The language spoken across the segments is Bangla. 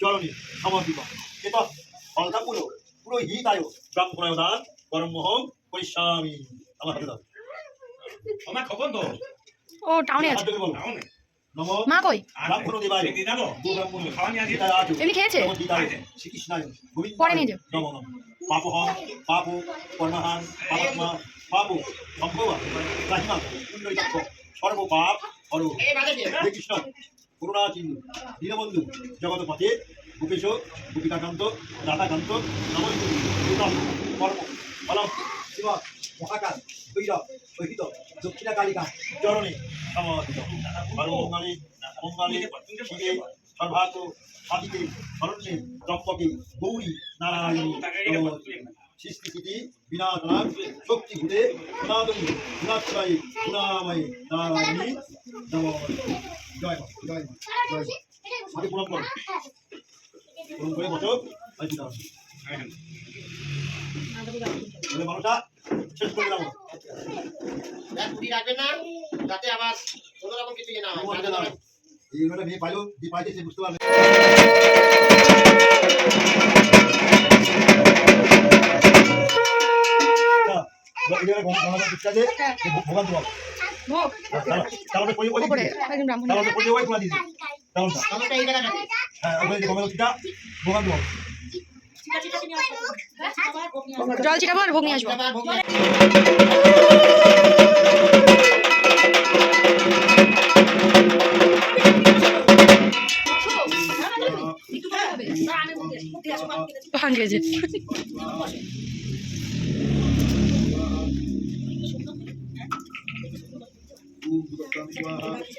জননী সমর্পিত এত ফলতাপুরো পুরো হিতায় ব্রাহ্মণায় দান পরম মহম পরিস্বামী আমার হাতে দাও। আমার খবর তো। ও টাউনে আছে। নম। মা কই? ব্রাহ্মণ দেবায় দু ব্রাহ্মণ খাওয়া নিয়ে আসি। হিতায় আজ এমনি খেয়েছে? শ্রীকৃষ্ণায় গোবিন্দায় পরে নিয়ে যাও। নমো নমঃ। পাপহং পাপ কর্মহান পাপাত্মা পাপ সম্ভব রাহিমা সর্ব পাপ হর। হে কৃষ্ণ করুণা চিহ্ন, দীনবন্ধু, জগৎপথে ভূপেশ গোপিকাকান্ত, রাধাকান্ত নমস্ত কর্ম ফলম শিব, মহাকাল, ভৈরব, সহিত দক্ষিণা কালিকা চরণে সমর্পিত। সর্বমঙ্গলে, মঙ্গলে, শিবে সর্বাত সাধিকে শরণ্যে ত্রম্বকে গৌরী, নারায়ণী, নমস্তে। সৃষ্টি স্থিতি বিনাশনা শক্তি ভূতে নারায়ণী, নমস্তে। জয় জয় জয় মা মাকে প্রণাম করো প্রণাম করে বসো আজকে দাও মানুষটা শেষ করে দাও কুড়ি রাখবেন না যাতে আবার কোনো রকম কিছু ইয়ে না হয় তোমার দাও এই ঘরে মেয়ে পাইলো যে হ্যাঁ যে জল ছিটাবো আর ভোগ আসব আবার ভোগ লাগে। ভাঙ গেছে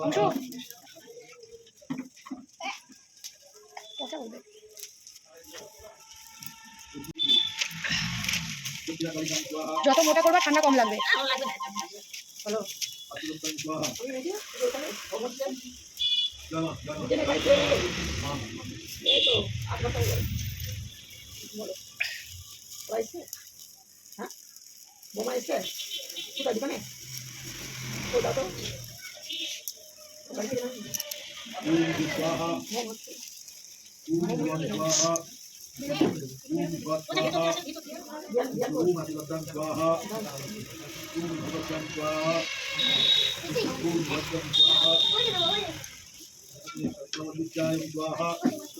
অংশু। কথা বলবে যত মোটা করবা ঠান্ডা কম লাগবে এবার সিট ছাড়িয়ে দিলে কেন? মশলাদি দশ অবতরণ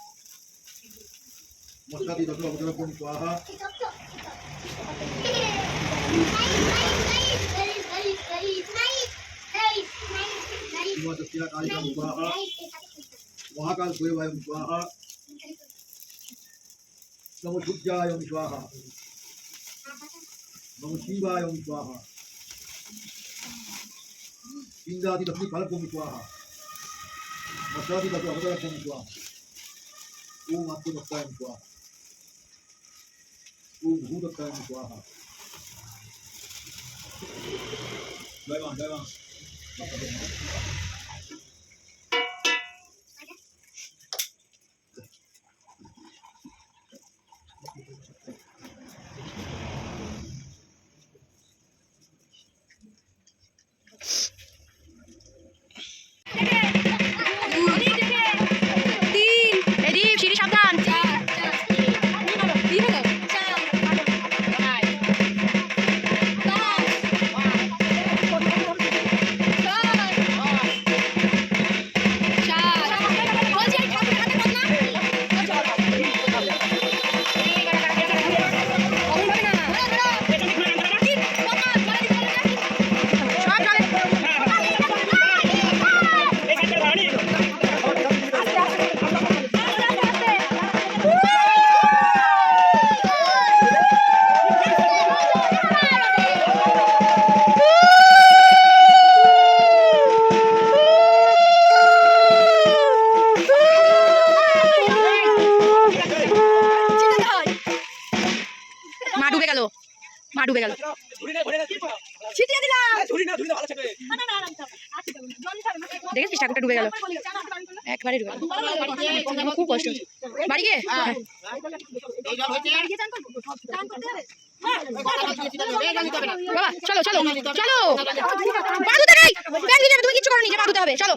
কালিকাম স্বাহা মহাকাল ভৈরবায়ম স্বাহা নম সূর্যায়ম স্বাহা নম শিবায়ম স্বাহা ইন্দ্রাদি দশমি ফলকম স্বাহা মশলাদি দশ অবতরণ স্বাহা ওম আত্মদত্তায়ম স্বাহা ওম ভূদত্তায়ম স্বাহা জয় মা জয় মা তিন মা ডুবে গেল। দেখেছিস ঠাকুরটা ডুবে গেল? একবারে ডুবে খুব কষ্ট বাড়ি গিয়ে? বাবা, চলো চলো চলো। তুমি কিছু করো নি যে বাদুতে হবে। চলো।